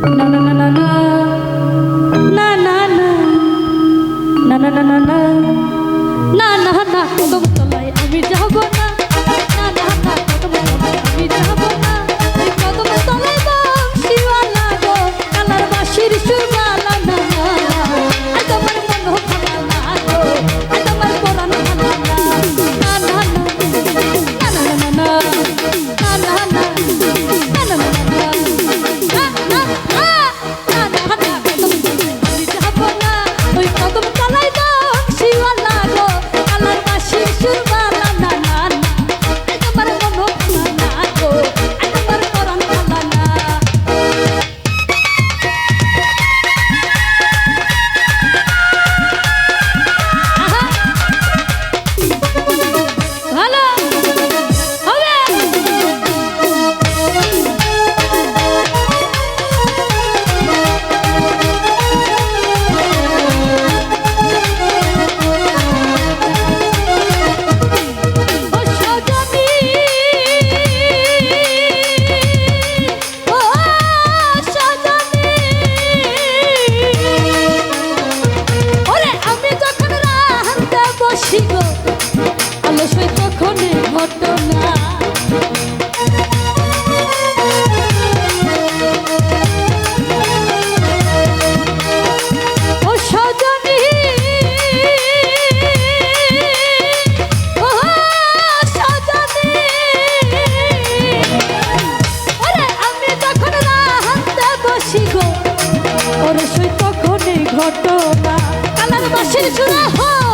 No, no. ঘটনা। Colour মাসের সুরা হয়